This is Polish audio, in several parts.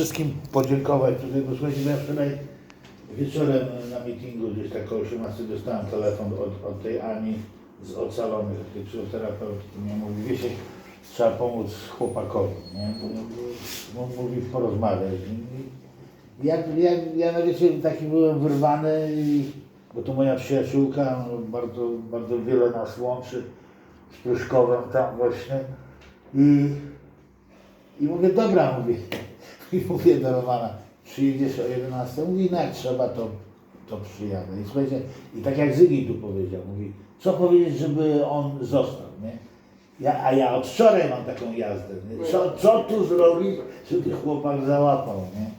wszystkim podziękować tutaj, bo słuchajcie, ja wczoraj wieczorem na meetingu gdzieś tak około 18 dostałem telefon od, od tej Ani z ocalonych, tej psychoterapeutki, mnie mówi, Wiesiek, trzeba pomóc chłopakowi, nie? Mówi, porozmawiać. Ja, ja, ja na wiecie, taki byłem wyrwany, i, bo to moja przyjaciółka, no, bardzo, bardzo wiele nas łączy z Pruszkowem tam właśnie. I, i mówię, dobra, mówię, i mówię do Romana, przyjedziesz o 11, mówi, no jak trzeba, to, to przyjadę. I słuchajcie, i tak jak Zygi tu powiedział, mówi, co powiedzieć, żeby on został, nie? Ja, a ja od wczoraj mam taką jazdę, nie? Co, co tu zrobić, żeby chłopak załapał, nie?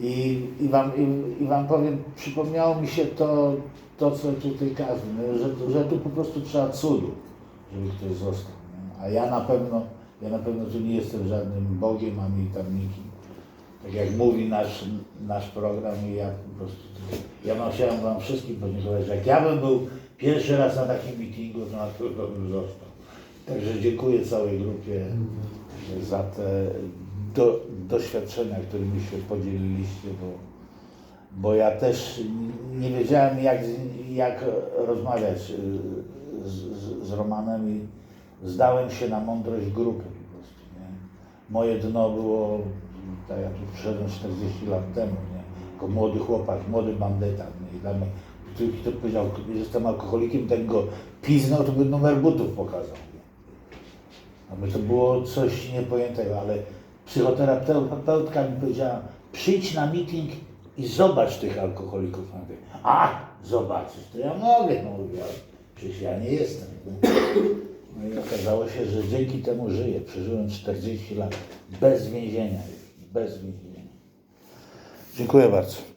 I, i, wam, i, I wam powiem, przypomniało mi się to, to co tutaj każdy, że, że tu po prostu trzeba cudu, żeby ktoś został. Nie? A ja na pewno, ja na pewno tu nie jestem żadnym Bogiem ani tam nikim. Tak jak mówi nasz, nasz program i ja po prostu, ja wam chciałem wam wszystkim podziękować, jak ja bym był pierwszy raz na takim meetingu, to na pewno bym został. Także dziękuję całej grupie za te do, doświadczenia, którymi się podzieliliście, bo, bo ja też nie wiedziałem jak, jak rozmawiać y, z, z, z Romanem i zdałem się na mądrość grupy po prostu. Nie? Moje dno było, tak ja tu przyszedłem 40 lat temu, nie? jako młody chłopak, młody bandyta. Nie? I dla mnie, ktoś, ktoś powiedział, że jestem alkoholikiem, ten go piznął, to by numer butów pokazał. Nie? Aby to było coś niepojętego, ale psychoterapeutka mi powiedziała, przyjdź na meeting i zobacz tych alkoholików. A, zobaczysz, to ja mogę, no mówię, przecież ja nie jestem. No i okazało się, że dzięki temu żyję. Przeżyłem 40 lat bez więzienia, bez więzienia. Dziękuję bardzo.